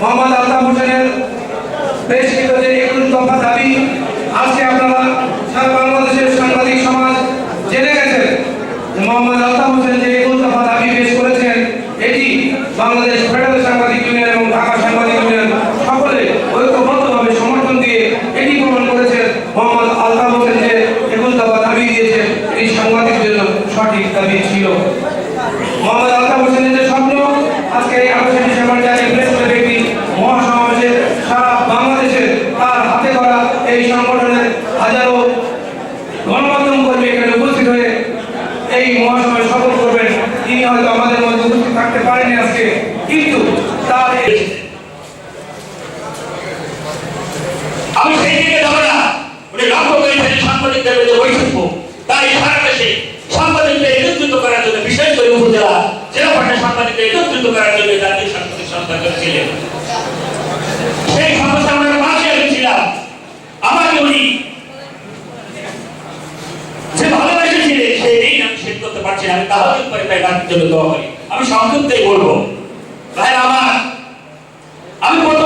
মোহাম্মদ আলতাফ হোসেনের পেশকৃত যে একুশ দফা দাবি, আজকে আপনারা সারা বাংলাদেশের সাংবাদিক সমাজ জেনে গেছেন মোহাম্মদ আলতাফ হোসেন যে একুশ দফা দাবি পেশ করেছেন, এটি বাংলাদেশ ফেডারেল সাংবাদিক ইউনিয়ন এবং ঢাকা সাংবাদিক ইউনিয়ন সকলে ঐক্যবদ্ধভাবে সমর্থন দিয়ে এটি প্রমাণ করেছেন। মোহাম্মদ আলতাফ হোসেন যে একুশ দফা দাবি দিয়েছেন, এটি সাংবাদিকদের সঠিক দাবি ছিল মোহাম্মদ আলতাফ হোসেনের যে স্বপ্ন আজকে এই আঠাশে ডিসেম্বর জাতীয় প্রেস ক্লাবে একটি মহাসমাবেশে সারা বাংলাদেশে তার হাতে করা এই সংগঠনের হাজারো গণমাধ্যম কর্মী এখানে উপস্থিত হয়ে এই মহাসমাবেশ সফল করবেন। তিনি হয়তো আমাদের মধ্যে উপস্থিত থাকতে পারেনি আজকে, কিন্তু তার সাংবাদিকদের উপজেলা জেলা সাংবাদিকদের করার জন্য জাতীয় সাংবাদিক করেছিলেন সেই সংস্থা আমরা পাশে আমি ছিলাম আমাকে উনি যে ভালোবেসেছিলেন সেই দিন আমি শেষ করতে পারছি আমি তাহলে পরে তাই গানের জন্য দোয়া করি। আমি সংক্ষিপ্তই বলব ভাই আমার, আমি প্রথম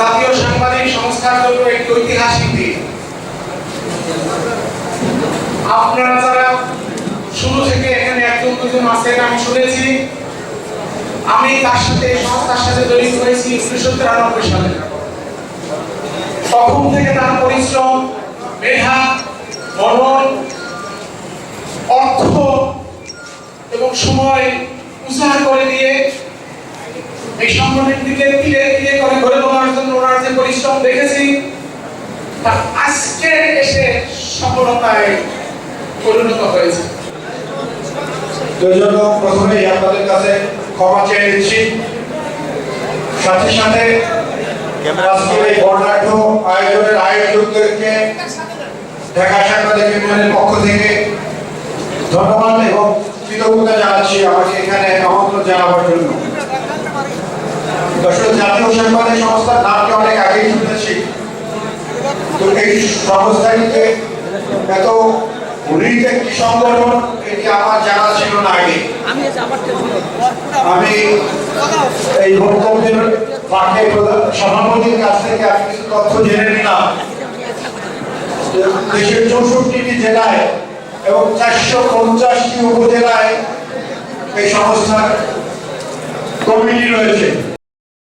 জাতীয় সাংবাদিক সংস্থার জন্য একটি ঐতিহাসিক দিন। আপনারা যারা শুরু থেকে এখানে একজন দুজন আছেন, আমি শুনেছি, আমি তার সাথে সংস্থার সাথে জড়িত হয়েছি উনিশশো তিরানব্বই সালে। তখন থেকে তার পরিশ্রম, মেধা, মনন, অর্থ এবং সময় উৎসাহ করে দিয়ে এই সংগঠনটিকে ধীরে ধীরে করে গড়ে তোলার জন্য ওনার যে পরিশ্রম দেখেছি, তা আজকে এসে সফলতায় পরিণত হয়েছে। জন্য আপনাদের কাছে ক্ষমা চেয়ে নিচ্ছি। সাথে সাথে পক্ষ থেকে ধন্যবাদ এবং কৃতজ্ঞতা জানাচ্ছি আমাকে এখানে আমন্ত্রণ জানাবার জন্য জাতীয় সাংবাদিক সংস্থার নামটি অনেক আগেই শুনেছি। তো এই সংস্থাটিতে এত রিচ একটি সংগঠন এটি আমার জানা ছিল না আগে। আমি এই বক্তব্যের ফাঁকে সভাপতির কাছ থেকে আমি কিছু তথ্য জেনে নিলাম। দেশের চৌষট্টিটি জেলায় এবং চারশো পঞ্চাশটি উপজেলায় এই সংস্থার কমিটি রয়েছে।